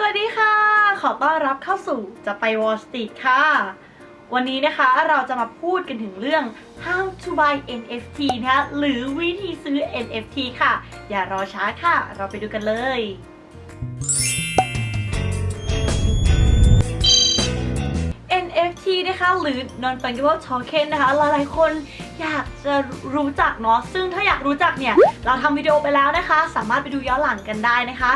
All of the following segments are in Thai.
สวัสดีค่ะ ขอต้อนรับเข้าสู่จะไปวอลสตรีทค่ะ วันนี้นะคะเราจะมาพูดกันถึงเรื่อง how to buy NFT นะคะหรือวิธีซื้อ NFT ค่ะ อย่ารอช้าค่ะ เราไปดูกันเลย นะคะหรือ non fungible token นะคะหลายๆคนอยากจะรู้จักเนาะซึ่งถ้าอยากรู้จักเนี่ย เราทำวิดีโอไปแล้วนะคะ สามารถไปดูย้อนหลังกันได้นะคะ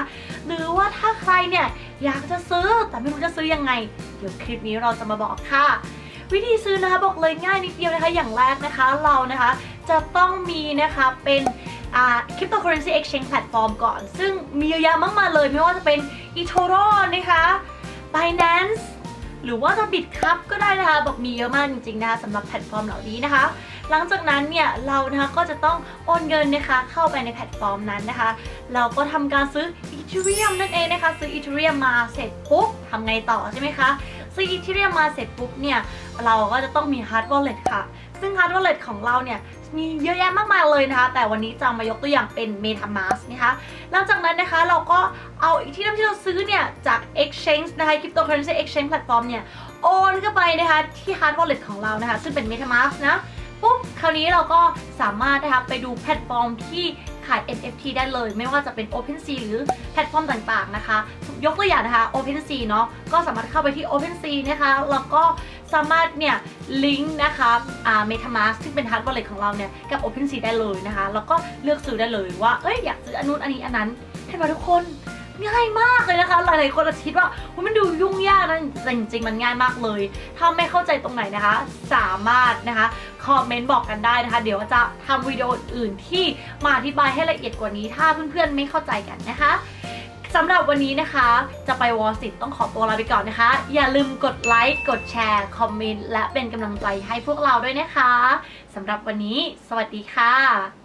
หรือว่าถ้าใครเนี่ยอยากจะซื้อแต่ไม่รู้จะซื้อยังไง เดี๋ยวคลิปนี้เราจะมาบอกค่ะ วิธีซื้อนะคะบอกเลยง่ายนิดเดียวนะคะอย่างแรกนะคะเรานะคะจะต้องมีนะคะเป็นอ่า cryptocurrency exchange platform ก่อน ซึ่งมีเยอะแยะมากมายเลย ไม่ว่าจะเป็น eToro นะคะ Binance หรือว่าจะบิดครับก็ได้นะคะบอกมีเยอะมากจริงๆนะคะสำหรับแพลตฟอร์มเหล่านี้นะคะ หลังจากนั้นเนี่ยเรานะคะก็จะต้องโอนเงินนะคะเข้าไปในแพลตฟอร์มนั้นนะคะ เราก็ทำการซื้ออีเทเรียมนั่นเองนะคะ ซื้ออีเทเรียมมาเสร็จปุ๊บทำไงต่อใช่ไหมคะซื้ออีเทเรียมมาเสร็จปุ๊บเนี่ยเราก็จะต้องมีฮาร์ดวอลเล็ตค่ะ ซึ่งฮาร์ดวอลเล็ตของเราเนี่ยมีเยอะแยะมากมายเลยนะคะ แต่วันนี้จะมายกตัวอย่างเป็น MetaMask นะคะ หลังจากนั้นนะคะเราก็เอาอีที่ที่เราซื้อเนี่ยจาก exchange นะคะ cryptocurrency exchange platform เนี่ย โอนเข้าไปนะคะ ที่ hard wallet ของเรานะคะ ซึ่งเป็น MetaMask นะ ปุ๊บ คราวนี้เราก็สามารถนะคะไปดูแพลตฟอร์มที่ขาย NFT ได้เลย ไม่ว่าจะเป็น OpenSea หรือแพลตฟอร์มต่างๆนะคะ ยกตัวอย่างนะคะ OpenSea เนาะก็สามารถเข้าไปที่ OpenSea นะคะแล้วก็สามารถเนี่ยลิงก์นะคะอ่า MetaMask ซึ่งเป็น hard wallet ของเราเนี่ยกับ OpenSea ได้เลยนะคะ แล้วก็เลือกซื้อได้เลยว่า เอ้ยอยากซื้ออันนู้นอันนี้อันนั้นเห็นไหมทุกคน ง่ายมากเลยนะคะ หลายๆคนอาจจะคิดว่ามันดูยุ่งยากนะแต่จริงๆ มันง่ายมากเลย ถ้าไม่เข้าใจตรงไหนนะคะ สามารถนะคะคอมเมนต์บอกกันได้นะคะ เดี๋ยวจะทำวิดีโออื่นที่มาอธิบายให้ละเอียดกว่านี้ ถ้าเพื่อนๆไม่เข้าใจกันนะคะสำหรับวันนี้นะคะ จะไปวอลสิตต้องขอตัวลาไปก่อนนะคะ อย่าลืมกดไลค์ กดแชร์ คอมเมนต์ และเป็นกำลังใจให้พวกเราด้วยนะคะ สำหรับวันนี้ สวัสดีค่ะ